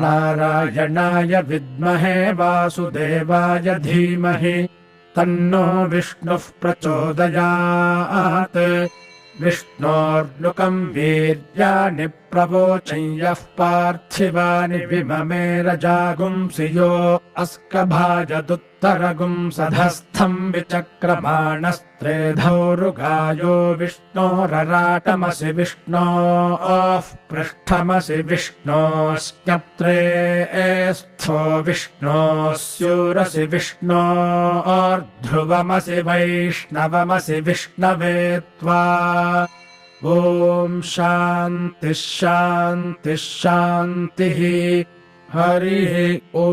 नारायणाय विद्महे वासुदेवाय धीमहि तन्नो विष्णुः प्रचोदयात्। विष्णोर्नुकम् वीर्याणि प्रवोचं यः पार्थिवानि विममे रजागुंसि यो अस्कभाजदुत्तरगुं सधस्थम् विचक्रमाणस्त्रेधौरुगायो विष्णोरराटमसि विष्णोः पृष्ठमसि विष्णोश्चप्त्रे स्थो विष्णोस्यूरसि विष्णोर्ध्रुवमसि वैष्णवमसि विष्णवे त्वा ॐ शान्तिः शान्तिः शान्तिः हरिः ॐ